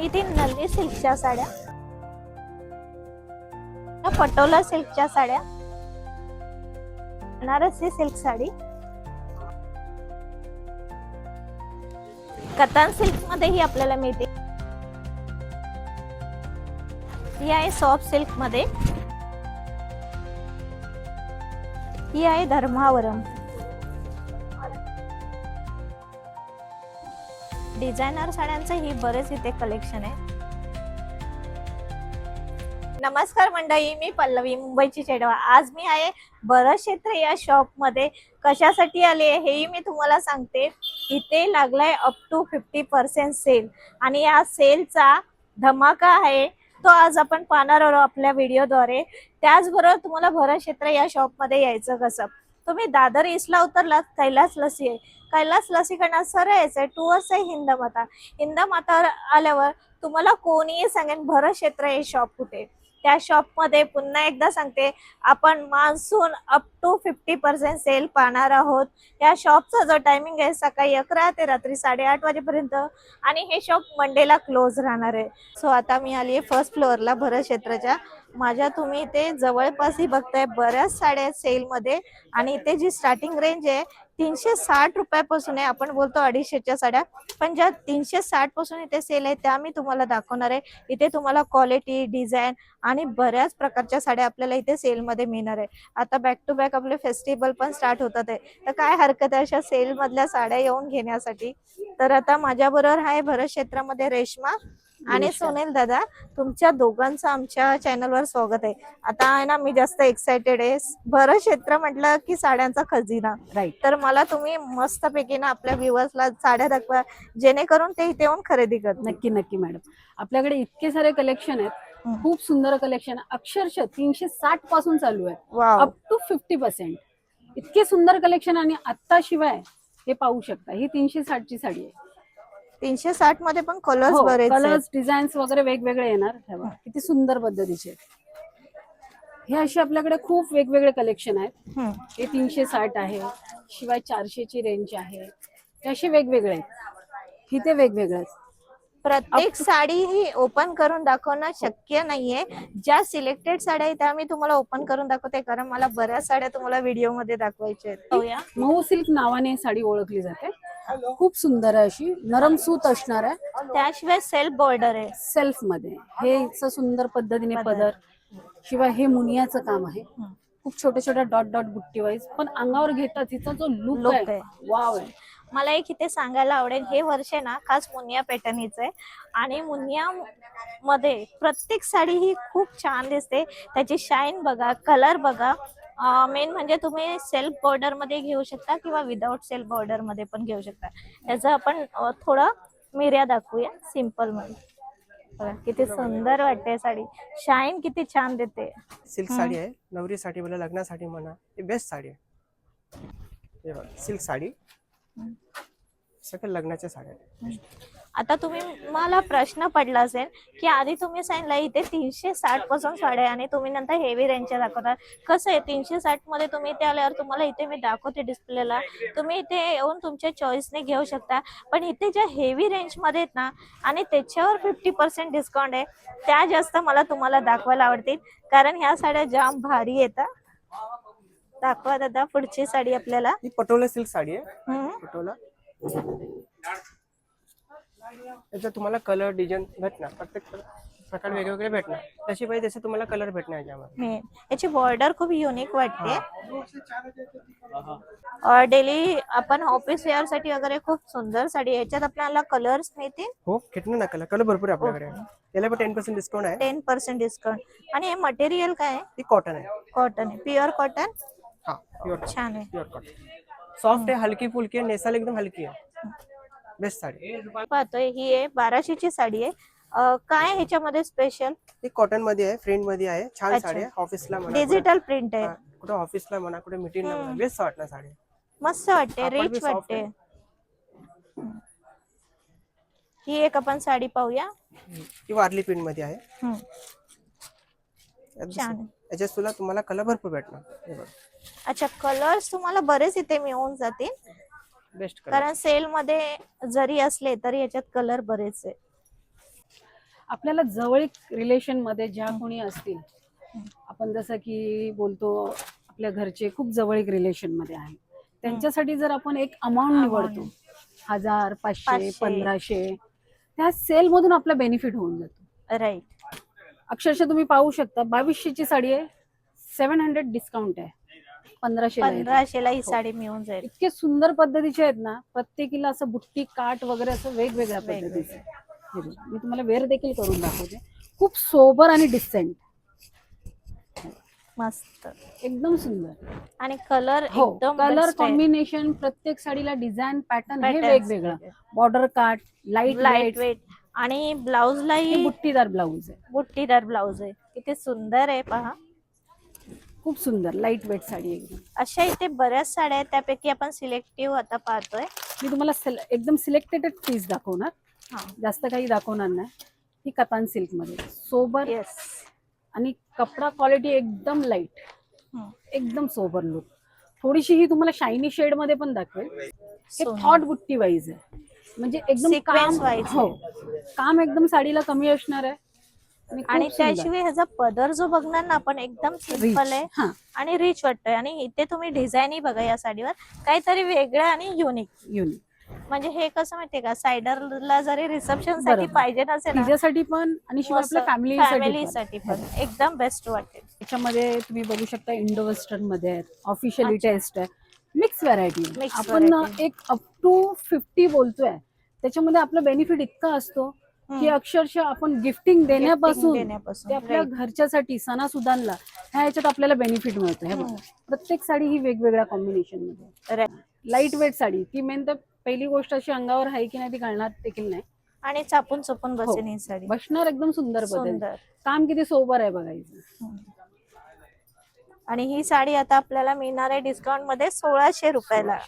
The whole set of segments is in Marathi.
इथे नल्ली सिल्कच्या साड्या. पटोला सिल्कच्या साड्या. बनारसी सिल्क साडी. कतान सिल्क मध्येही आपल्याला मिळते. ही आहे सॉफ्ट सिल्कमध्ये ही आहे धर्मावरम. डिझायनर साड्यांचं ही बरेच इथे कलेक्शन आहे. नमस्कार मंडळी मी पल्लवी मुंबईची चेडवा. आज मी आहे भरत क्षेत्र या शॉपमध्ये. कशासाठी आले हेही मी तुम्हाला सांगते. इथे लागलाय up to fifty percent sale आणि या सेलचा धमाका आहे तो आज आपण पाहणार आहोत आपल्या व्हिडिओद्वारे त्याचबरोबर तुम्हाला भरत क्षेत्र या शॉपमध्ये यायचं कसं? तुम्ही दादर ईस्टला उतरलात कैलास लसी आहे. कैलास लसीकरणात सरळ यायचंय टूवर्स आहे हिंदमाता. हिंदमातावर आल्यावर तुम्हाला कोणीही सांगेन भर क्षेत्र हे शॉप कुठे? त्या शॉपमध्ये पुन्हा एकदा सांगते आपण monsoon up to fifty percent sale पाहणार आहोत. या शॉपचा जो टायमिंग आहे सकाळी अकरा ते रात्री साडेआठ वाजेपर्यंत आणि हे शॉप मंडेला क्लोज राहणार आहे. सो आता मी आली आहे फर्स्ट फ्लोअरला भरत क्षेत्राच्या माझ्या तुम्ही इथे जवळपास ही बघताय बऱ्याच साड्या आहेत सेलमध्ये आणि इथे जी स्टार्टिंग रेंज आहे तीनशे साठ रुपयापासून आहे. आपण बोलतो अडीचशेच्या साड्या. पण ज्या तीनशे साठपासून इथे सेल आहे त्या मी तुम्हाला दाखवणार आहे. इथे तुम्हाला क्वालिटी डिझाईन आणि बऱ्याच प्रकारच्या साड्या आपल्याला इथे सेलमध्ये मिळणार आहे. आता बॅक टू बॅक आपले फेस्टिवल पण स्टार्ट होतात आहे. तर काय हरकत आहे अशा सेल मधल्या साड्या येऊन घेण्यासाठी? तर आता माझ्या बरोबर आहे भरत क्षेत्रामध्ये रेश्मा आणि. सोनेल दादा. तुमच्या दोघांचं आमच्या चॅनलवर स्वागत आहे. आता आहे ना मी जास्त एक्साइटेड आहे. भरत क्षेत्र म्हटलं की साड्यांचा खजिना. राईट तर मला तुम्ही मस्तपैकी ना आपल्या व्ह्युअर्सला साड्या दाखवा जेणेकरून ते इथे येऊन खरेदी करतील. नक्की नक्की मॅडम आपल्याकडे इतके सारे कलेक्शन आहेत. खूप सुंदर कलेक्शन अक्षरशः तीनशे साठपासून चालू आहे. Wow up to fifty percent इतके सुंदर कलेक्शन आणि आता शिवाय हे पाहू शकता. ही तीनशे साठ ची साडी आहे. तीनशे साठमध्ये पण कलर्स हो, बरेच. कलर्स डिझाईन्स वगैरे वेगवेगळे येणार. किती सुंदर पद्धतीचे हे असे आपल्याकडे खूप वेगवेगळे कलेक्शन आहेत. हे. तीनशे साठ आहे. शिवाय चारशेची रेंज आहे. हे असे वेगवेगळे आहेत. इथे वेगवेगळे आहेत. प्रत्येक साडी ही ओपन करून दाखवणं शक्य नाहीये. ज्या सिलेक्टेड साड्या आहेत त्या मी तुम्हाला ओपन करून दाखवते कारण मला बऱ्याच साड्या तुम्हाला व्हिडिओमध्ये दाखवायच्या आहेत. पाहूया. मऊ सिल्क नावाने साडी ओळखली जाते. खूप सुंदर आहे अशी. नरम सूत असणार आहे. त्याशिवाय सेल्फ बॉर्डर आहे. सेल्फमध्ये हे इतकं सुंदर पद्धतीने पदर. शिवाय हे मुनियाचं काम आहे. खूप छोट्या छोट्या डॉट डॉट बुट्टी वाईज पण अंगावर घेता तिचा जो लुक आहे. वाव आहे. मला एक इथे सांगायला आवडेल हे वर्ष आहे ना खास मुनिया पॅटर्नीच आहे. आणि मुनिया मध्ये प्रत्येक साडी ही खूप छान दिसते. त्याची शाईन बघा कलर बघा. मेन म्हणजे तुम्ही सेल्फ बॉर्डरमध्ये घेऊ शकता किंवा विदाऊट सेल्फ बॉर्डरमध्ये पण घेऊ शकता. त्याचं आपण थोडं मिऱ्या दाखवूया सिंपलमध्ये. किती सुंदर वाटते साडी. शाईन किती छान देते. सिल्क साडी आहे नवरीसाठी मला लग्नासाठी म्हणा ही बेस्ट साडी आहे. सिल्क साडी. सगळ्या लग्नाच्या साड्या. आता तुम्ही मला प्रश्न पडला असेल की आधी तुम्ही सांगितलं इथे तीनशे साठपासून साड्या आहे आणि तुम्ही नंतर हेवी रेंजच्या दाखवता. कसं आहे तीनशे साठमध्ये तुम्ही इथे आल्यावर तुम्हाला इथे मी दाखवते डिस्प्लेला तुम्ही इथे येऊन तुमच्या चॉईसने घेऊ शकता. पण इथे ज्या हेवी रेंजमध्ये आहेत ना आणि त्याच्यावर फिफ्टी पर्सेंट डिस्काउंट आहे त्या जास्त मला तुम्हाला दाखवायला आवडतील. कारण ह्या साड्या जाम भारी येतात दाखवा दादा पुढची साडी आपल्याला. ही पटोला सिल्क साडी आहे. पटोला. याच्यात तुम्हाला कलर डिझाईन भेटणार. प्रत्येक प्रकार वेगवेगळे भेटणार. तशी पाहिजे तसे तुम्हाला कलर भेटणार याच्यामध्ये. हे, याची बॉर्डर खूप युनिक वाटते. डेली आपण ऑफिस वेअरसाठी वगैरे खूप सुंदर साडी आहे. याच्यात आपल्याला कलर्स मिळतील. हो घेतलं ना कलर कलर भरपूर आहे आपल्याकडे. याला पण टेन पर्सेंट डिस्काउंट आहे. टेन पर्सेंट डिस्काउंट आणि हे मटेरियल काय आहे? ही कॉटन आहे. कॉटन आहे. प्युअर कॉटन हा प्युअर छान आहे. प्युअर कॉटन सॉफ्ट आहे हलकी फुलकी आहे नेसायला एकदम हलकी आहे. बेस्ट साडी. पाहतोय ही आहे बाराशेची साडी आहे. अं, काय ह्याच्यामध्ये स्पेशल ही कॉटनमध्ये आहे फ्रेंडमध्ये आहे. छान अच्छा. साडी आहे ऑफिसला म्हणा डिजिटल प्रिंट आहे. हा, कुठे ऑफिसला म्हणा कुठे मिटिंगला म्हणा बेस्ट वाटणार साडी. मस्त वाटते कापड बी रिच soft वाटते. आहे. हम्म. ही एक आपण साडी पाहूया. ही वारली प्रिंटमध्ये आहे. हम्म. यात छान याच्यात तुला तुम्हाला कलर भरपूर भेटणार. हे बघ. अच्छा कलर्स तुम्हाला बरेच इथे मिळून जातील. बेस्ट कारण सेल मध्ये जरी असले तरी याच्यात कलर बरेच आहे आपल्याला जवळीक रिलेशनमध्ये ज्या कोणी असतील आपण जसं की बोलतो आपल्या घरचे खूप जवळीक रिलेशनमध्ये आहे. त्यांच्यासाठी जर आपण एक अमाऊंट. निवडतो हजार पाचशे पाचशे. पंधराशे त्या सेल मधून आपला बेनिफिट होऊन जातो. राईट अक्षरशः तुम्ही पाहू शकता बावीसशेची साडी आहे सेव्हन हंड्रेड डिस्काउंट आहे. पंधराशे पंधराशेला ही हो. साडी मिळून जाईल. इतके सुंदर पद्धतीचे आहेत ना प्रत्येकीला असं बुट्टी काट वगैरे असं वेगवेगळ्या वेगवेगळे. पद्धतीचे. मी तुम्हाला वेअर देखील करून दाखवते. खूप सोबर आणि डिसेंट. मस्त. एकदम सुंदर. आणि कलर हो एकदम कलर best आहे. कॉम्बिनेशन प्रत्येक साडीला डिझाईन पॅटर्न हे Patterns. वेगवेगळं. बॉर्डर काट लाइट लाइट लाइट वेट आणि ब्लाउजलाही बुट्टीदार ब्लाऊज आहे. बुट्टीदार ब्लाउज आहे. किती सुंदर आहे पहा. खूप सुंदर लाइट वेट साडी एकदम अशा इथे बऱ्याच साड्या आहेत त्यापैकी आपण सिलेक्टिव्ह आता पाहतोय. मी तुम्हाला सिल- एकदम सिलेक्टेड पीस दाखवणार. हा. जास्त काही दाखवणार नाही. ही कतान सिल्कमध्ये. सोबर येस आणि कपडा क्वालिटी एकदम लाइट एकदम सोबर लुक थोडीशी ही तुम्हाला शायनी शेडमध्ये पण दाखवेल. हे. थॉट बुट्टी वाईज आहे. म्हणजे एकदम Sequence काम wise हो. काम एकदम साडीला कमी असणार आहे. आणि. त्याशिवाय ह्याचा पदर जो बघणार ना आपण एकदम. सिंपल आहे आणि रिच वाटतोय. आणि इथे तुम्ही डिझाईनही बघा या साडीवर. काहीतरी वेगळं आणि युनिक युनिक म्हणजे हे कसं माहितीये का? सायडरला जरी रिसेप्शनसाठी. पाहिजे नसेल ना, तिच्यासाठी पण आणि शिवाय आपल्या फॅमिलीसाठी पण. एकदम बेस्ट वाटेल. त्याच्यामध्ये तुम्ही बघू शकता इंडो वेस्टर्नमध्ये ऑफिशियली टेस्ट आहे. मिक्स व्हरायटी आपण. एक अप टू फिफ्टी बोलतोय. त्याच्यामध्ये आपलं बेनिफिट इतकं असतो की अक्षरशः आपण गिफ्टिंग देण्यापासून देण्यापासून. ते आपल्या. घरच्यासाठी सणासुदांना ह्या याच्यात आपल्याला बेनिफिट मिळतं. हे बघा. प्रत्येक साडी ही वेगवेगळ्या कॉम्बिनेशनमध्ये. लाइट वेट साडी ती मेन तर पहिली गोष्ट अशी अंगावर आहे की नाही ती घालणार देखील नाही. आणि चापून चुपून हो. बसेन ही साडी. बसणार एकदम सुंदर सुंदर. काम किती सोबर आहे बघायचं. आणि ही साडी आता आपल्याला मिळणार आहे डिस्काउंटमध्ये सोळाशे रुपयाला.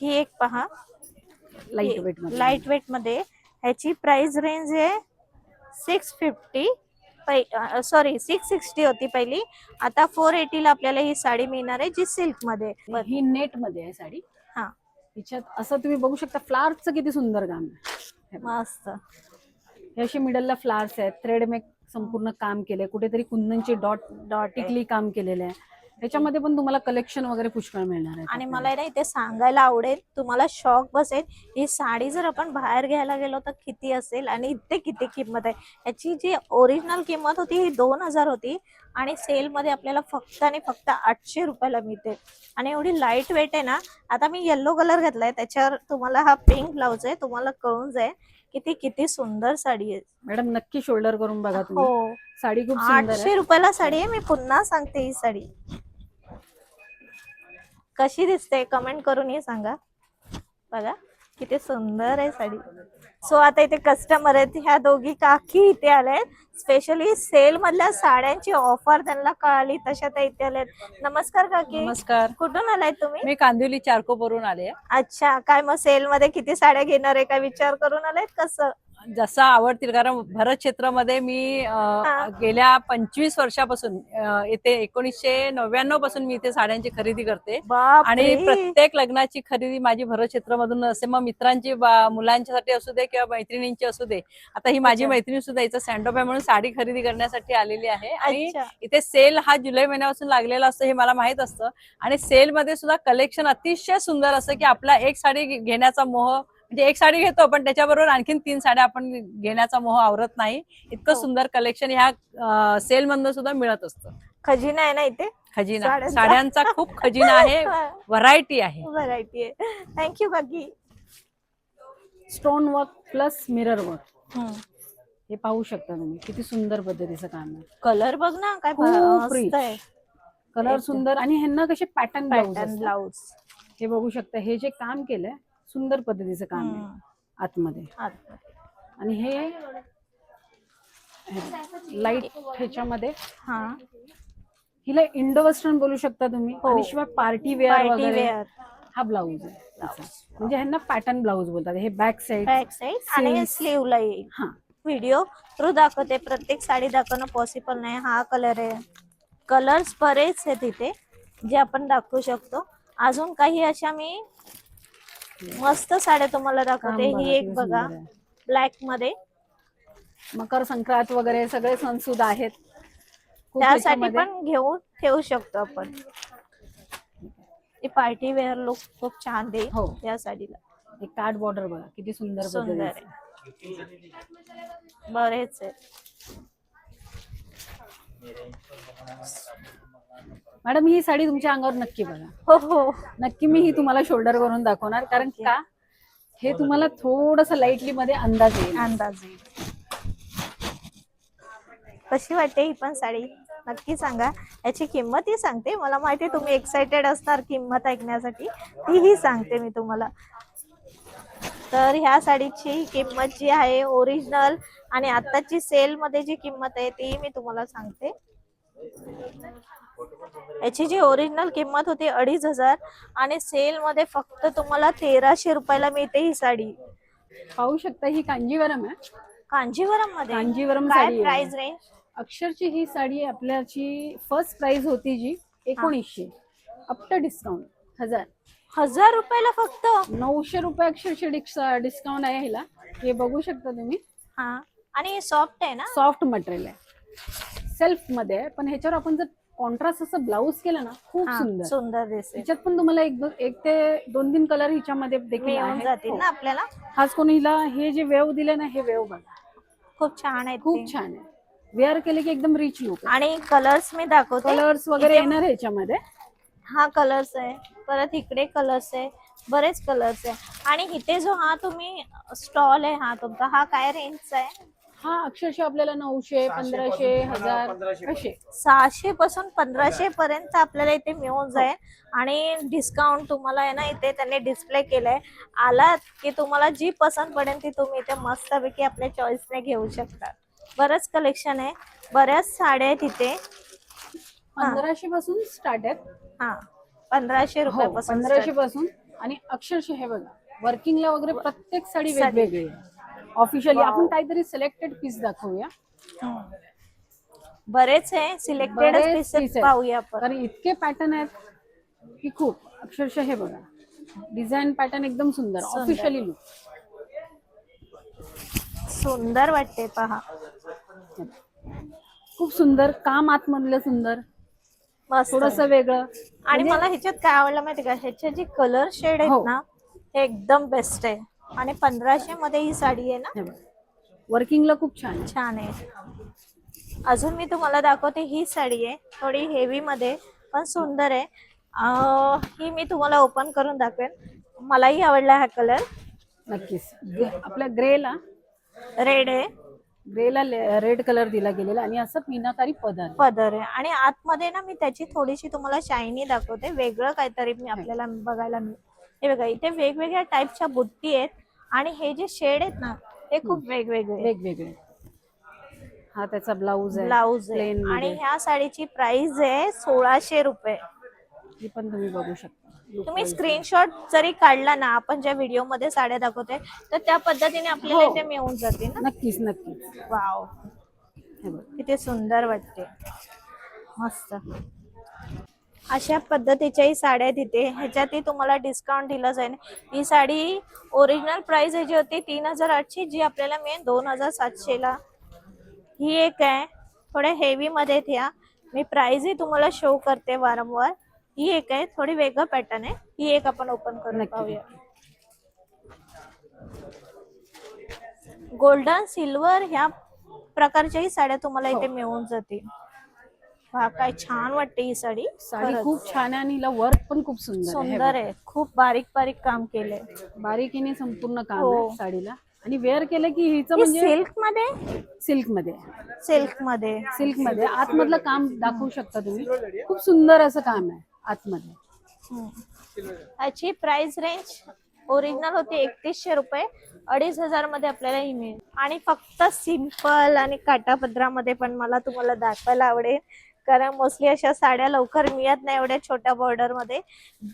ही एक पहा. लाइट वेटमध्ये. लाइट वेटमध्ये ह्याची प्राइस रेंज आहे six fifty sorry six sixty होती पहिली. आता फोर ला आपल्याला ही साडी मिळणार आहे जी सिल्कमध्ये आहे. ही नेटमध्ये आहे साडी. हा. हिच्यात असं तुम्ही बघू शकता फ्लावर्सचं किती सुंदर काम आहे. मस्त. हे अशी मिडलला फ्लावर्स आहेत. थ्रेड मेक संपूर्ण काम केलंय. कुठेतरी कुंदनची डॉट डॉट टिकली काम केलेलं आहे. त्याच्यामध्ये पण तुम्हाला कलेक्शन वगैरे पुष्कळ मिळणार आहे आणि मला ना इथे सांगायला आवडेल तुम्हाला शॉक बसेल. ही साडी जर आपण बाहेर घ्यायला गेलो तर किती असेल आणि इथे किती किंमत आहे? याची जी ओरिजिनल किंमत होती ही दोन हजार होती आणि सेल मध्ये आपल्याला फक्त आणि फक्त आठशे रुपयाला मिळते. आणि एवढी लाइट वेट आहे ना आता मी येल्लो कलर घेतलाय त्याच्यावर तुम्हाला हा पिंक ब्लाउज आहे तुम्हाला कळून जाईल की ती किती सुंदर साडी आहे. मॅडम नक्की शोल्डर करून बघा तुम्ही. हो. साडी खूप आठशे रुपयाला साडी आहे मी पुन्हा सांगते ही साडी. कशी दिसते कमेंट करून हे सांगा. बघा किती सुंदर आहे साडी. सो आता इथे कस्टमर आहेत ह्या दोघी काकी इथे आल्या स्पेशली सेल मधल्या साड्यांची ऑफर त्यांना कळाली तशा त्या इथे आल्यात नमस्कार काकी. नमस्कार. कुठून आलाय तुम्ही? मी कांदिवली चारकोपवरून आले अच्छा काय मग सेल मध्ये किती साड्या घेणार आहे काय विचार करून आलायत कसं? जसं आवडतील कारण भरत क्षेत्रामध्ये मी. गेल्या पंचवीस वर्षापासून येथे एकोणीसशे नव्याण्णवपासून मी इथे साड्यांची खरेदी करते. आणि प्रत्येक लग्नाची खरेदी माझी भरत क्षेत्रामधून असते मग मित्रांची मुलांच्यासाठी असू दे किंवा मैत्रिणींची असू दे. आता ही माझी. मैत्रीण सुद्धा इथं सँडोप आहे म्हणून साडी खरेदी करण्यासाठी आलेली आहे. आणि इथे सेल हा जुलै महिन्यापासून लागलेला असतो हे मला माहीत असतं. आणि सेल मध्ये सुद्धा कलेक्शन अतिशय सुंदर असं की आपला एक साडी घेण्याचा मोह म्हणजे एक साडी घेतो पण त्याच्याबरोबर आणखीन तीन साड्या आपण घेण्याचा मोह आवरत नाही. इतकं हो. सुंदर कलेक्शन ह्या सेल मधनं सुद्धा मिळत असतं. खजिना आहे ना इथे? खजिना. साड्यांचा. खूप खजिना आहे. व्हरायटी आहे. व्हरायटी आहे. थँक्यू काकी stone work plus mirror work. हे पाहू शकता तुम्ही. किती सुंदर पद्धतीचं काम आहे. कलर बघ ना काय मस्त. आहे. कलर. सुंदर आणि ह्यांना कसे पॅटर्न पॅटर्न ब्लाउज ब्लाउज हे बघू शकता. हे जे काम केलंय सुंदर पद्धतीचं काम आहे. आतमध्ये. आणि हे लाइट ह्याच्यामध्ये. हा. हिला इंडो वेस्टर्न बोलू शकता तुम्ही. हो. आणि शिवाय पार्टी वेअर वगैरे. हा ब्लाऊज आहे. म्हणजे ह्यांना पॅटर्न ब्लाऊज बोलतात. हे बॅक साईड बॅक साईड आणि. स्लीवला येईल. हा. व्हिडिओ थ्रू दाखवते. प्रत्येक साडी दाखवणं पॉसिबल नाही. हा कलर आहे. कलर्स बरेच आहेत इथे जे आपण दाखवू शकतो. अजून काही अशा मी मस्त साड्या तुम्हाला दाखवते. ही एक बघा. ब्लॅकमध्ये मकर संक्रांत वगैरे सगळे सण सुद्धा आहेत त्यासाठी पण घेऊन ठेवू शकतो आपण. पार्टी वेअर लुक खूप छान देईल हो. या साडीला. एक कार्ड बॉर्डर बघा किती सुंदर सुंदर. आहे. बरेच आहे मॅडम ही साडी तुमच्या अंगावर नक्की बघा. हो हो. नक्की मी ही तुम्हाला शोल्डर करून दाखवणार कारण. का? हे तुम्हाला थोडस लाईटली मध्ये अंदाज येईल. अंदाज येईल. कशी वाटते ही पण साडी? नक्की सांगा. याची किंमतही सांगते. मला माहिती तुम्ही एक्साइटेड असणार किंमत ऐकण्यासाठी. तीही सांगते मी तुम्हाला. तर ह्या साडीची किंमत जी आहे ओरिजिनल आणि आताची सेल मध्ये जी किंमत आहे ती मी तुम्हाला सांगते. याची जी ओरिजिनल किंमत होती अडीच हजार आणि सेल मध्ये फक्त तुम्हाला तेराशे रुपयाला मिळते ही साडी. पाहू शकता ही कांजीवरम आहे. कांजीवरममध्ये कांजीवरम काय साडी आहे. प्राइस रेंज अक्षरची ही साडी आपल्याची फर्स्ट प्राइस होती जी एकोणीसशे. आफ्टर डिस्काउंट हजार. हजार रुपयाला फक्त? नऊशे रुपये अक्षरशः डिस्काउंट आहे ह्याला हे बघू शकता तुम्ही. हा. आणि सॉफ्ट आहे ना? सॉफ्ट मटेरियल आहे. सेल्फमध्ये आहे. पण ह्याच्यावर आपण जर कॉन्ट्रास्ट असं ब्लाऊज केलं ना खूप हा, सुंदर. सुंदर दिसेल. ह्याच्यात पण तुम्हाला एक एक ते दोन तीन कलर ह्याच्यामध्ये देखील मिळून आहेत. जातील हो. ना आपल्याला? खास करून हिला हे जे वेव दिले ना हे वेव बघा. खूप छान आहे खूप छान आहे. वेअर केले की एकदम रिच लुक आणि कलर्स मी दाखवते. कलर्स वगैरे येणार ह्याच्यामध्ये हा कलर्स आहे. परत इकडे कलर्स आहे. बरेच कलर्स आहे. आणि इथे जो हा तुम्ही स्टॉल आहे हा तुमचा हा काय रेंजचा आहे? हा अक्षरशः आपल्याला नऊशे पंधराशे हजार असे. सहाशे पासून पंधराशे पर्यंत आपल्याला इथे मिळून जाईल. आणि डिस्काउंट तुम्हाला आहे ना इथे त्यांनी डिस्प्ले केलंय. आलात की तुम्हाला जी पसंत पडेल ती तुम्ही इथे मस्तपैकी आपल्या चॉईसने घेऊ शकता. बरंच कलेक्शन आहे. बऱ्याच साड्या आहेत इथे. पंधराशे पासून स्टार्ट आहेत. हा. पंधराशे हो रुपयापासून पंधराशे पासून. आणि अक्षरशः हे बघा वर्किंगला वगैरे प्रत्येक साडी साडी. वेगवेगळी आहे. ऑफिशियली. आपण काहीतरी सिलेक्टेड पीस दाखवूया. बरेच आहे. सिलेक्टेड बरेच आहेत. पाहूया आपण. कारण इतके पॅटर्न आहेत की खूप. अक्षरशः हे बघा. डिझाईन पॅटर्न एकदम सुंदर. ऑफिशियली लुक सुंदर वाटते पहा. खूप सुंदर काम आतमधलं सुंदर. मस्त. थोडस वेगळं. आणि म्हणजे- मला ह्याच्यात काय आवडलं माहिती का? ह्याचे जे कलर शेड आहेत हो. ना हे एकदम बेस्ट आहे. आणि पंधराशे मध्ये ही साडी आहे ना? वर्किंगला खूप छान. छान आहे. अजून मी तुम्हाला दाखवते ही साडी आहे. थोडी हेवी मध्ये पण सुंदर आहे. ही मी तुम्हाला ओपन करून दाखवेन. मलाही आवडला हा कलर नक्कीच. ग्रे- आपल्या ग्रेला. रेड आहे. ग्रेला रेड कलर दिला गेलेला आणि असं मीनाकारी पदर पदर आहे. आणि आतमध्ये ना मी त्याची थोडीशी तुम्हाला शायनी दाखवते. वेगळं काहीतरी मी आपल्याला बघायला मिळेल. हे बघा इथे वेगवेगळ्या टाईपच्या बुट्टी आहेत आणि हे जे शेड आहेत ना ते खूप वेगवेगळे आहेत. वेगवेगळे हा त्याचा ब्लाऊज आहे ब्लाऊज आहे. आणि मध्ये. ह्या साडीची प्राइस आहे सोळाशे रुपये. ही पण तुम्ही बघू शकता. Look तुम्ही wise. स्क्रीनशॉट जरी काढला ना आपण ज्या व्हिडिओमध्ये साड्या दाखवते तर त्या पद्धतीने आपल्याला हो. इथे मिळून जाते ना? नक्कीच नक्कीच. वाव हे बघा. किती सुंदर वाटते. मस्त. अशा पद्धतीच्याही साड्या इथे. ह्याच्यातही तुम्हाला डिस्काउंट दिलं जाईल. ही साडी ओरिजिनल प्राइस ह्याची होती तीन हजार आठशे जी आपल्याला मिळेल दोन हजार सातशेला. ही एक आहे. थोड्या हेवी मध्ये आहेत ह्या मी प्राइसही तुम्हाला शो करते वारंवार. ही एक आहे. थोडी वेगळं पॅटर्न आहे. ही एक आपण ओपन करून. पाहूया. गोल्डन सिल्वर ह्या प्रकारच्याही साड्या तुम्हाला इथे हो. मिळून जातील. हा काय छान वाटते ही साडी. साडी. खूप छान आहे आणि हिला वर्क पण खूप सुंदर आहे हे सुंदर बघा. आहे. खूप बारीक बारीक काम केलंय. बारीकीने संपूर्ण काम हो. आहे साडीला. आणि वेअर केलं की हिचं म्हणजे सिल्कमध्ये? सिल्कमध्ये सिल्कमध्ये. सिल्कमध्ये आतमधलं काम दाखवू शकता तुम्ही. खूप सुंदर असं काम आहे आतमध्ये. हम्म. याची प्राइस रेंज ओरिजिनल होती एकतीसशे रुपये. अडीच हजारमध्ये आपल्याला ही मिळेल. आणि फक्त सिंपल आणि काटापदरामध्ये पण मला तुम्हाला दाखवायला आवडेल. कारण मोस्टली अशा साड्या लवकर मिळत नाही एवढ्या छोट्या बॉर्डरमध्ये.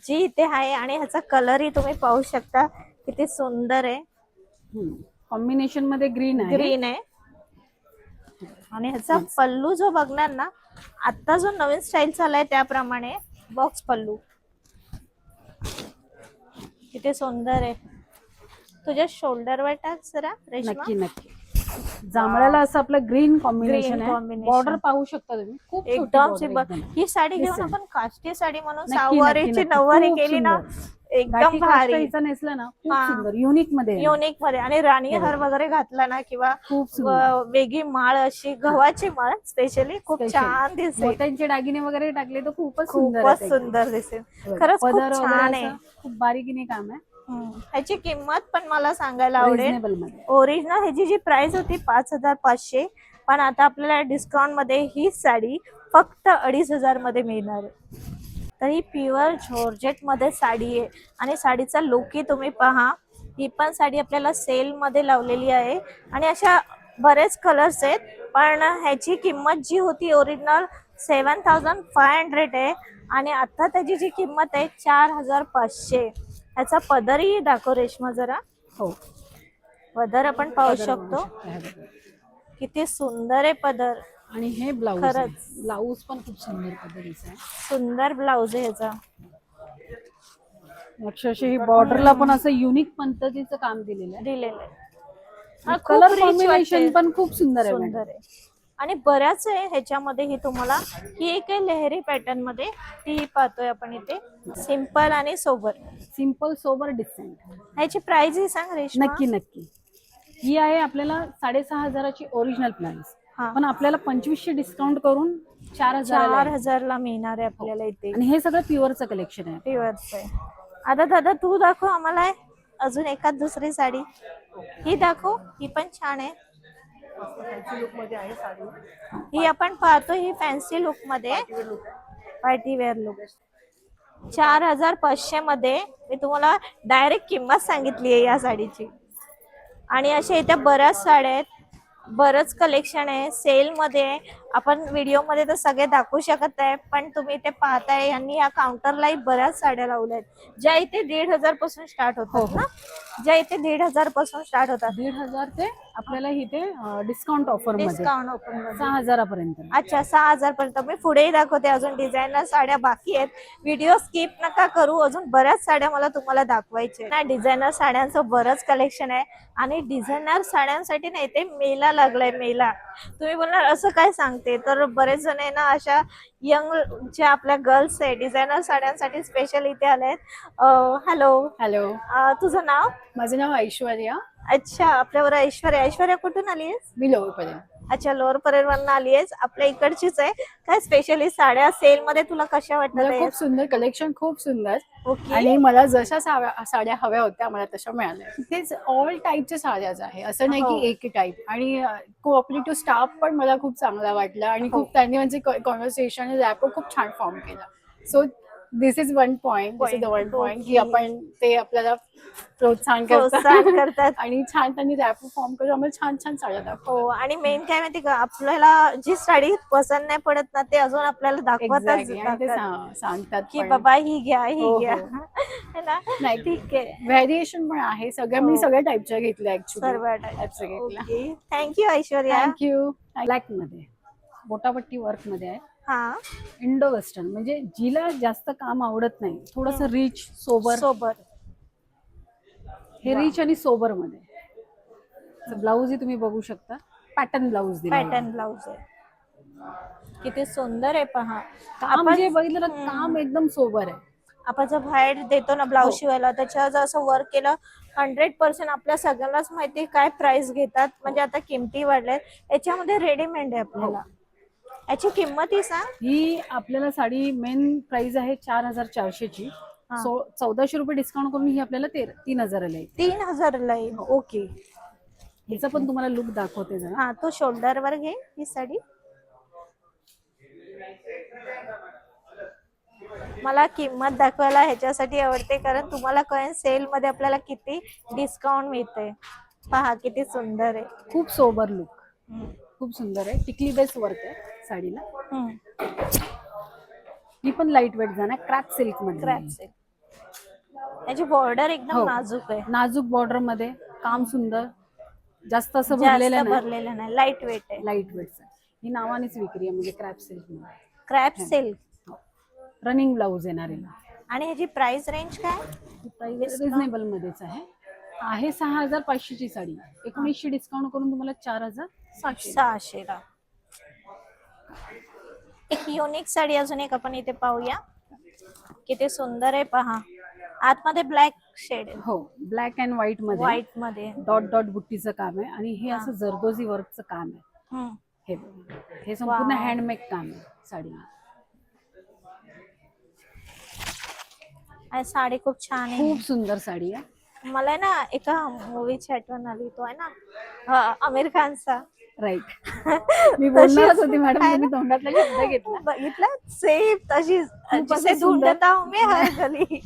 जी इथे आहे आणि ह्याचा कलरही तुम्ही पाहू शकता. किती सुंदर आहे. कॉम्बिनेशनमध्ये ग्रीन आहे. ग्रीन आहे. आणि ह्याचा पल्लू जो बघणार ना आता जो नवीन स्टाईल चालाय त्याप्रमाणे बॉक्स पल्लू. किती सुंदर आहे. तुझ्या शोल्डरवर टाक जरा नक्की नक्की. जांभळ्याला असं आपलं ग्रीन कॉम्बिनेशन Green आहे combination. बॉर्डर पाहू शकता तुम्ही खूप छोटी एकदम border सिंपल एकदम. ही साडी घेऊन Listen. आपण काष्टी साडी म्हणून नक्की, सहावारीची नक्की, नक्की. नऊवारी खूप केली ना. एकदम काष्ट भारी हिचा नेसला ना खूप हा. सुंदर युनिकमध्ये आहे. युनिकमध्ये आणि राणी हे हार बघा. वगैरे घातला ना किंवा खूप सुंदर व- वेगळी माळ अशी गव्हाची माळ स्पेशली खूप Special. छान दिसेल मोत्यांचे दागिने वगैरे टाकले तर खूपच सुंदर खूपच आहेत एकदम. सुंदर दिसेल बघा, खरंच खूप पदर वगैरे छान असं आहे. खूप बारीकीने काम आहे. ह्याची किंमत पण मला सांगायला आवडेल. ओरिजिनल ह्याची जी प्राइस होती पाच हजार पाचशे पण आता आपल्याला डिस्काउंटमध्ये ही साडी फक्त अडीच हजारमध्ये मिळणार आहे. तर ही प्युअर जॉर्जेटमध्ये साडी आहे आणि साडीचा लुकही तुम्ही पहा. ही पण साडी आपल्याला सेल मध्ये लावलेली आहे. आणि अशा बरेच कलर्स आहेत पण ह्याची किंमत जी होती original seven thousand five hundred आहे. आणि आता त्याची जी किंमत आहे चार हजार पाचशे. ह्याचा पदरही दाखव रेशमा जरा. हो. पदर आपण पाहू पदर बघू शकतो. शकता, हे बघा. किती सुंदर आहे पदर. आणि हे ब्लाऊज खरंच. ब्लाऊज पण खूप सुंदर पद्धतीचं आहे. सुंदर ब्लाउज आहे ह्याचा. अक्षरशः ही बॉर्डरला पण असं युनिक पद्धतीचं काम दिलेलं आहे. दिलेलं आहे. हा, खूप कलर rich कॉम्बिनेशन. पण खूप सुंदर आहे सुंदर मॅडम. आहे. आणि बऱ्याच आहे ह्याच्यामध्ये ही तुम्हाला ही एक लहरी पॅटर्नमध्ये ती पाहतोय आपण इथे. सिंपल आणि सोबर सिंपल सोबर डिसेंट ह्याची प्राइस ही सांग रेशमा. नक्की नक्की. ही आहे आपल्याला साडेसहा हजाराची ओरिजिनल प्राइस हा. पण आपल्याला पंचवीसशे डिस्काउंट करून चार हजार चार हजारला मिळणार आहे आपल्याला इथे. आणि हे सगळं प्युअरचं कलेक्शन आहे. प्युअरच आहे. आता दादा तू दाखव आम्हाला अजून एखाद दुसरी साडी. ही दाखव ही पण छान आहे. मध्ये आहे साडी. ही आपण पाहतो ही फॅन्सी लुकमध्ये पार्टी वेअर लुक. चार हजार पाचशे मध्ये मी तुम्हाला डायरेक्ट किंमत सांगितली आहे या साडीची. आणि अशा इथे बऱ्याच साड्या आहेत बरंच कलेक्शन आहे. सेल मध्ये आपण व्हिडिओमध्ये तर सगळे दाखवू शकत आहे पण तुम्ही इथे पाहताय यांनी या काउंटरलाही बऱ्याच साड्या लावल्या आहेत. ज्या इथे दीड हजारपासून स्टार्ट हो, होतात ना? ज्या इथे दीड हजारपासून स्टार्ट होतात. दीड हजार ते आपल्याला इथे डिस्काउंट ऑफर डिस्काउंट ओपन सहा हजारापर्यंत. अच्छा सहा हजार पर्यंत मी पुढेही दाखवते अजून डिझायनर साड्या बाकी आहेत. व्हिडिओ स्किप नका करू अजून बऱ्याच साड्या मला तुम्हाला दाखवायचे ना डिझायनर साड्यांचं बरंच कलेक्शन आहे आणि डिझायनर साड्यांसाठी ना इथे मेला लागलाय मेला. तुम्ही बोलणार असं काय सांगते तर बरेच जण आहे ना अशा यंग ज्या आपल्या गर्ल्स आहे डिझायनर साड्यांसाठी स्पेशल इथे आले आहेत हॅलो हॅलो तुझं नाव? माझं नाव ऐश्वर्या. अच्छा आपल्यावर ऐश्वर्या. ऐश्वर्या कुठून आली आहेस मी लोहपर्यंत अच्छा लोअर परेलवरनं आली आहेस आपल्या इकडचीच आहे. काय स्पेशली साड्या सेल मध्ये तुला कशा मला वाटतात खूप सुंदर कलेक्शन खूप सुंदर. ओके आणि मला जशा साड्या साड्या हव्या होत्या मला तशा मिळाल्या. तेच ऑल टाईपच्या साड्याच आहे. असं नाही हो. की एक टाईप आणि कोऑपरेटिव्ह स्टाफ पण मला खूप चांगला वाटला. आणि हो. खूप त्यांनी म्हणजे कॉन्व्हर्सेशन रॅपो खूप छान फॉर्म केला. So this is one point this is the one point की. आपण ते आपल्याला प्रोत्साहन प्रोत्साहन करतात. करतात. आणि छान त्यांनी रॅपो फॉर्म करून आम्हाला छान छान साड्या दाखव हो आणि मेन काय माहिती का आपल्याला जी साडी पसंत नाही पडत ना ते अजून आपल्याला दाखवतच Exactly. आणि ते दाखवतात. सांग- सांगतात की. बाबा ही घ्या ही हो, घ्या. हो. है ना? नाही ठीक आहे. व्हेरिएशन पण आहे. सगळ्या मी हो. सगळ्या टाईपच्या घेतल्या सर्व actually thank you Aishwarya. Thank you ब्लॅकमध्ये. बोटापट्टी वर्कमध्ये आहे. हा. इंडो वेस्टर्न म्हणजे जिला जास्त काम आवडत नाही. थोडस रिच सोबर सोबत हे रिच आणि सोबरमध्ये. ब्लाऊज तुम्ही बघू शकता. पॅटर्न ब्लाऊज पॅटर्न ब्लाउज आहे. किती सुंदर आहे पहा. काम जे बघितलं ना काम एकदम सोबर आहे. आपण जर बाहेर देतो ना ब्लाऊज हो. शिवायला त्याच्यावर जर असं वर्क केलं हंड्रेड पर्सेंट आपल्या सगळ्यांनाच माहिती काय प्राइस घेतात. म्हणजे आता किमती वाढल्यात. याच्यामध्ये रेडीमेड आहे आपल्याला. हो. याची किंमत ही सांग ही आपल्याला साडी मेन प्राइस आहे चार हजार चारशेची हा. सो चौदाशे रुपये डिस्काउंट करून ही आपल्याला तेरा तीन हजाराला येईल. तीन हजारला आहे हो. ओके. हिचा पण तुम्हाला लुक दाखवते जरा. हा तो शोल्डर वर घे ही साडी. मला किंमत दाखवायला ह्याच्यासाठी आवडते कारण तुम्हाला कळेल सेल मध्ये आपल्याला किती डिस्काउंट मिळते पहा किती सुंदर आहे. खूप सोबर लुक. खूप सुंदर आहे. टिकली बेस वर्क आहे साडीला. ही. पण लाइट वेट जाणार क्रॅप सिल्कमध्ये. क्रॅप सिल्क याची बॉर्डर एकदम हो. नाजूक आहे. नाजूक बॉर्डरमध्ये काम सुंदर. जास्त असं जास्त भरलेलं नाही. भरलेलं नाही. लाइट वेट आहे. लाइट वेट ही नावानेच विक्री आहे म्हणजे क्रॅप सिल्कमध्ये. क्रॅप सिल्क रनिंग ब्लाऊज येणार आहे. आणि ह्याची प्राइस रेंज काय? प्राइस रिझनेबल मध्येच आहे. आहे सहा हजार पाचशेची साडी. एकोणीसशे डिस्काउंट करून तुम्हाला चार हजार सहाशेला एक युनिक साडी अजून एक आपण इथे पाहूया. किती सुंदर आहे पहा. आतमध्ये ब्लॅक शेड आहे. हो ब्लॅक अँड व्हाईटमध्ये व्हाईटमध्ये. डॉट डॉट बुट्टीचं काम आहे. आणि हे असं जरदोजी वर्कचं काम आहे. हम्म. हे बघा. हे संपूर्ण Wow. हँडमेड काम आहे साडीला. आणि साडी खूप छान आहे. खूप सुंदर साडी आहे. मला ना एका मूवीची आठवण आली. तो आहे ना आमिर खानचा. राईट मी बोलणारच तशीच. होती मॅडम आहे तुम्ही? तोंडातला शब्द घेतला. बघितलं? सेम तशीच जिसे. ढूंढता हूं मैं हर गली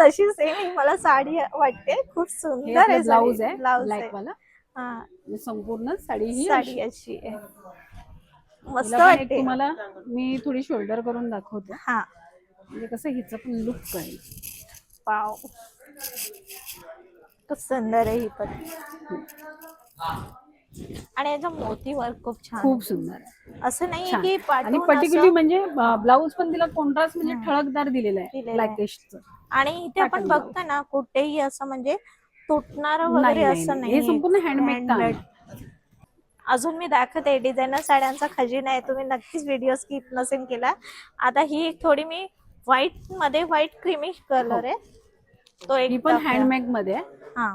तशी सेम मला साडी वाटते. खूप सुंदर आहे ब्लाऊज आहे ब्लाऊज आहे. वाला. हा. आणि संपूर्ण साडी ही साडी अशी. आहे. मस्त वाटते. तुम्हाला मी थोडी शोल्डर करून दाखवते. हा. म्हणजे कसं हिचं पण लुक कळेल पाव सुंदर आहे ही पण. आणि याचं मोती वर्क खूप छान खूप. सुंदर आहे असं नाही. की आणि पर्टिक्युलरली असं- म्हणजे ब्लाऊज पण तिला कॉन्ट्रास्ट म्हणजे ठळकदार दिलेला आहे. ब्लॅकिशचं आणि इथे आपण. बघतो ना कुठेही असं म्हणजे तुटणार वगैरे असं नाही. हे संपूर्ण आहे. अजून मी दाखवते डिझायनर साड्यांचा खजिना आहे तुम्ही नक्कीच व्हिडिओ स्किप नसेल केला आता ही एक थोडी मी व्हाईटमध्ये व्हाईट क्रीमी कलर आहे तो एक पण. हँडमेडमध्ये हा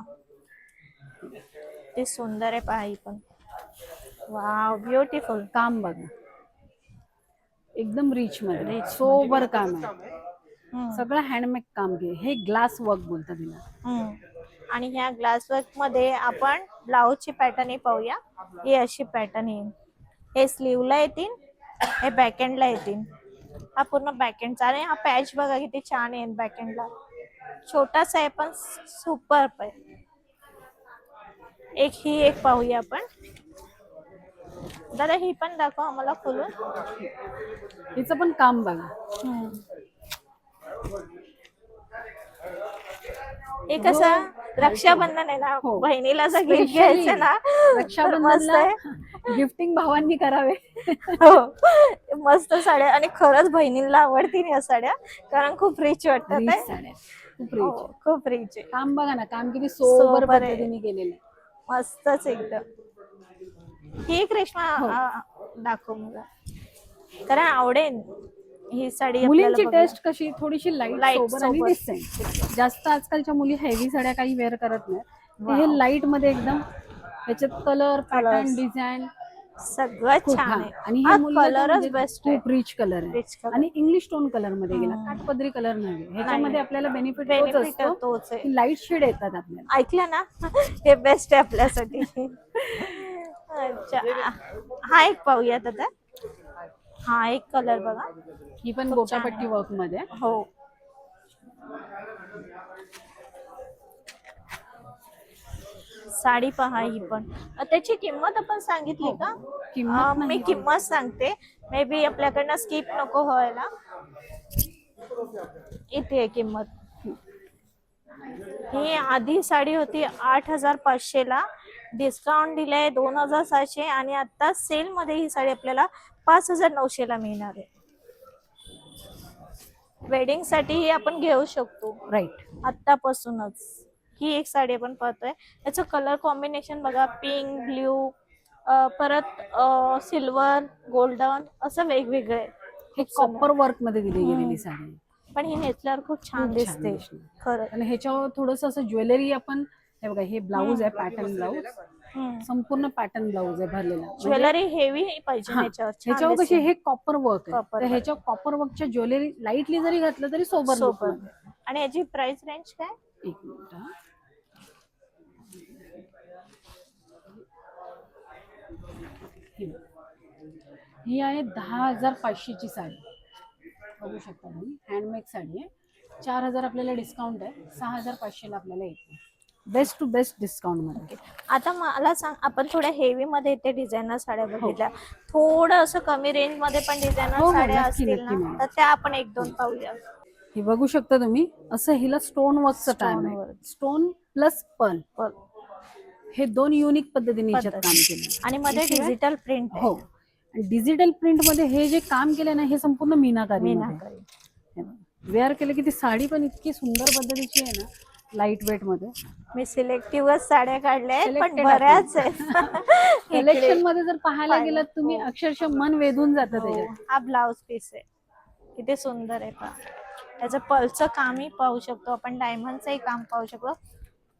ते सुंदर आहे पहा ही पण. वाव ब्युटिफुल काम बघा. एकदम रिच मध्ये. सोबर काम आहे. सगळं हँडमेड काम घे. हे ग्लास वर्क बोलतात तिला आणि ह्या ग्लास वर्कमध्ये आपण ब्लाऊजची पॅटर्न पाहूया. ही अशी पॅटर्न येईल. हे स्लीवला येतील हे बॅकएंडला येतील. हा पूर्ण बॅकएंडचा आणि हा पॅच बघा किती छान आहे बॅकएंडला छोटासा आहे पण सुपर आहे. एक ही एक पाहूया आपण. दादा ही पण दाखव आम्हाला खोलून. हिचं पण काम बघा. हे कसं रक्षाबंधन आहे ना हो. बहिणीला जर गिफ्ट Specially घ्यायचं ना तर मस्त रक्षाबंधनला आहे. गिफ्टिंग भावांनी करावे. हो. मस्त साड्या आणि खरंच बहिणीला आवडतील या साड्या कारण खूप रिच वाटतात Rich आहे. साड्या. खूप हो, रिच खूप रिच आहे. काम बघा ना काम किती सोबर सोबर आहे. पद्धतीने केलेलं आहे. मस्तच एकदम ही एक रेशमा हो. आ, दाखव मला कारण आवडेल ही साडी मुलींची आपल्याला टेस्ट कशी थोडीशी लाइट Light, सोबर आणि सोबर. डिसेंट जास्त आजकालच्या मुली हेवी साड्या काही वेअर करत नाही Wow. हे लाइटमध्ये एकदम त्याच्यात कलर पॅटर्न Colours. डिझाईन. सगळं छान. आहे. आणि हा कलरच म्हणजे बेस्ट आहे. खूप रिच कलर आहे color. आणि इंग्लिश टोन कलरमध्ये गेला. हम्म. काठपदरी कलर नाही ह्याच्यामध्ये आपल्याला बेनिफिट तोच बेनिफिट असतो. तोच आहे. लाइट शेड येतात आपल्याला. ऐकलं ना? हे बेस्ट आहे आपल्यासाठी. अच्छा. हा एक पाहूयात आता. हा एक कलर बघा. ही पण गोटापट्टी. वर्कमध्ये. हो. साडी पहा ही पण. त्याची किंमत आपण सांगितली का? किंमत अ, मी नाही. किंमत सांगते. मे बी आपल्याकडनं स्किप नको व्हायला. इथे आहे किंमत. ही आधी साडी होती आठ हजार पाचशे ला. डिस्काउंट दिलंय दोन हजार सातशे आणि आता सेल मध्ये ही साडी आपल्याला पाच हजार नऊशे ला मिळणार आहे. वेडिंगसाठी ही आपण घेऊ शकतो. राईट आतापासूनच ही एक साडी आपण पाहतोय याचं कलर कॉम्बिनेशन बघा पिंक ब्ल्यू परत सिल्वर गोल्डन असं वेगवेगळे आहे. हे. कॉपर वर्कमध्ये दिली गेलेली साडी. पण ही नेसल्यावर खूप छान दिसते. खरं आणि ह्याच्यावर थोडस असं ज्वेलरी आपण हे बघा हे ब्लाऊज आहे पॅटर्न ब्लाऊज. संपूर्ण पॅटर्न ब्लाऊज आहे भरलेला म्हणजे- ज्वेलरी हेवी पाहिजे हा, ह्याच्यावर कशी. हे कॉपर वर्क आहे. ह्याच्या कॉपर वर्कच्या ज्वेलरी लाईटली जरी घातलं तरी सोबत मध्ये. आणि याची प्राइस रेंज काय? एक मिनिट हा. ही. ही आहे दहा हजार पाचशेची साडी. बघू शकता तुम्ही हँडमेड साडी आहे. चार हजार आपल्याला डिस्काउंट आहे. सहा हजार पाचशेला आपल्याला येते. बेस्ट टू बेस्ट डिस्काउंटमध्ये. आता मला सांग आपण थोड्या हेवी मध्ये इथे डिझायनर साड्या बघितल्या. थोडं असं कमी रेंजमध्ये पण हो, डिझायनर हो, साड्या नक्की, असतील ना. तर त्या आपण एक दोन पाहूया. हे बघू शकता तुम्ही. असं हिला स्टोन वर्कचं टाइम आहे. Stone plus pearl. हे दोन युनिक पद्धतीने. काम केलं. आणि मध्ये डिजिटल प्रिंट हो. डिजिटल प्रिंटमध्ये हे जे काम केलं ना हे संपूर्ण मीनाकारी वेअर केलं की ती साडी पण इतकी सुंदर पद्धतीची आहे ना लाइट वेटमध्ये. मी सिलेक्टिव्हच साड्या काढल्या पण बऱ्याच आहेत. कलेक्शनमध्ये जर पाहायला. गेलात तुम्ही हो. अक्षरशः मन वेधून जातं हो, त्याच्यात. हा ब्लाउज पीस आहे. किती सुंदर आहे त्याचं पलचं कामही पाहू शकतो आपण डायमंडचंही काम पाहू शकतो.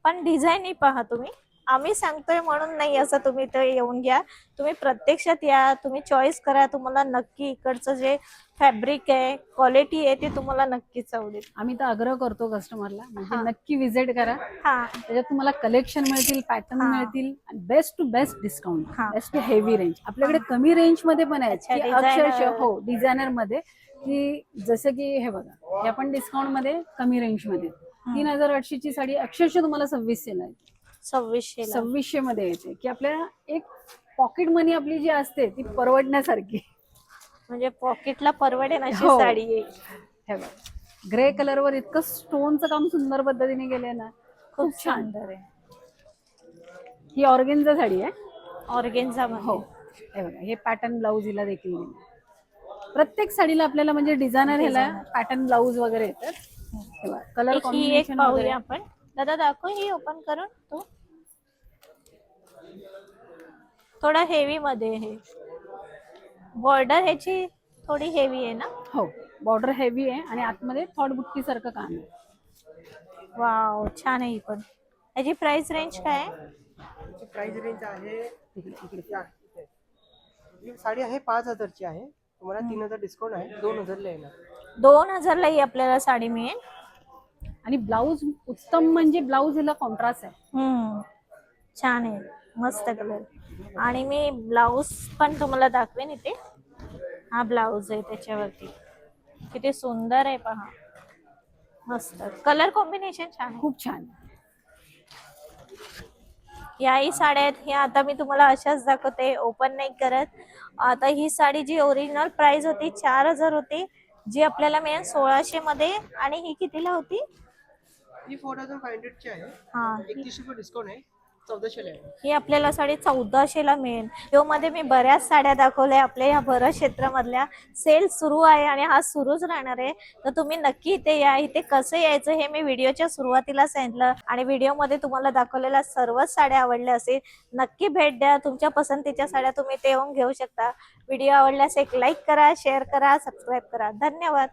पण डिझाईनही पहा तुम्ही. आम्ही सांगतोय म्हणून नाही असं तुम्ही ते येऊन घ्या. तुम्ही प्रत्यक्षात या तुम्ही चॉईस करा. तुम्हाला नक्की इकडचं जे फॅब्रिक आहे क्वालिटी आहे ते तुम्हाला नक्कीच आवडेल आम्ही तर आग्रह करतो कस्टमरला म्हणजे. नक्की विजिट करा. हा. त्याच्यात तुम्हाला कलेक्शन मिळतील पॅटर्न हा. मिळतील आणि बेस्ट टू बेस्ट डिस्काउंट हा. बेस्ट टू हेवी रेंज आपल्याकडे कमी रेंजमध्ये पण अच्छा, designer. अक्षरशः हो डिझायनरमध्ये. की जसं की हे बघा हे आपण डिस्काउंटमध्ये कमी रेंजमध्ये. तीन हजार आठशेची साडी अक्षरशः तुम्हाला सव्वीसशे ला येते. सव्वीसशे सव्वीसशे मध्ये येते. की आपल्याला एक पॉकेट मनी आपली जी असते ती परवडण्यासारखी. म्हणजे पॉकेटला परवडेल अशी हो. साडी येईल हे बघा. ग्रे कलर वर इतकं स्टोनचं काम सुंदर पद्धतीने केलंय ना. खूप छान. सुंदर आहे ही ऑर्गेनचा साडी आहे. ऑर्गेन्झा हो. हे बघा हे पॅटर्न ब्लाऊज हिला देखील दिलंय. प्रत्येक साडीला आपल्याला म्हणजे डिझायनर ह्याला पॅटर्न ब्लाऊज वगैरे येतात. कलर एक ही एक कॉम्बिनेशन पाहूया आपण. दादा दाखव ही ओपन करून तू. थोडा हेवी मध्ये आहे बॉर्डर ह्याची थोडी हेवी आहे ना? हो बॉर्डर हेवी आहे आणि आतमध्ये थॉट बुट्टी सारखं काम आहे. वाव छान आहे ही पण. ह्याची प्राइस रेंज काय आहे? प्राइस रेंज आहे या, इथे. ही साडी आहे पाच हजारची आहे. तुम्हाला तीन हजार डिस्काउंट आहे. दोन हजारला येणार. दोन हजारला ही आपल्याला साडी मिळेल. आणि ब्लाऊज उत्तम म्हणजे ब्लाऊज हिला कॉन्ट्रास्ट आहे. हम्म. छान आहे. मस्त कलर आणि मी ब्लाऊज पण तुम्हाला दाखवेन इथे. हा ब्लाऊज आहे त्याच्यावरती. किती सुंदर आहे पहा. मस्त. कलर कॉम्बिनेशन छान आहे. खूप छान. याही साड्या आहेत ह्या आता मी तुम्हाला अशाच दाखवते. ओपन नाही करत. आता ही साडी जी ओरिजिनल प्राइस होती चार हजार होती जी आपल्याला मिळेल सोळाशे मध्ये. आणि ही कितीला होती? ही फोर थाउजंड फाय हंड्रेडची आहे. हा. रुपये डिस्काउंट आहे. चौदाशेला आहे ही आपल्याला साडी चौदाशे ला मिळेल. यो मध्ये मी बऱ्याच साड्या दाखवल्या आपल्या या भरत क्षेत्रामधल्या. सेल सुरू आहे आणि हा सुरूच राहणार आहे. तर तुम्ही नक्की इथे या. इथे कसं यायचं हे मी व्हिडिओच्या सुरुवातीला सांगितलं आणि व्हिडिओमध्ये तुम्हाला दाखवलेल्या सर्वच साड्या आवडल्या असेल नक्की भेट द्या. तुमच्या पसंतीच्या साड्या तुम्ही ते येऊन घेऊ शकता. व्हिडिओ आवडल्यास एक लाईक करा शेअर करा सबस्क्राईब करा. धन्यवाद.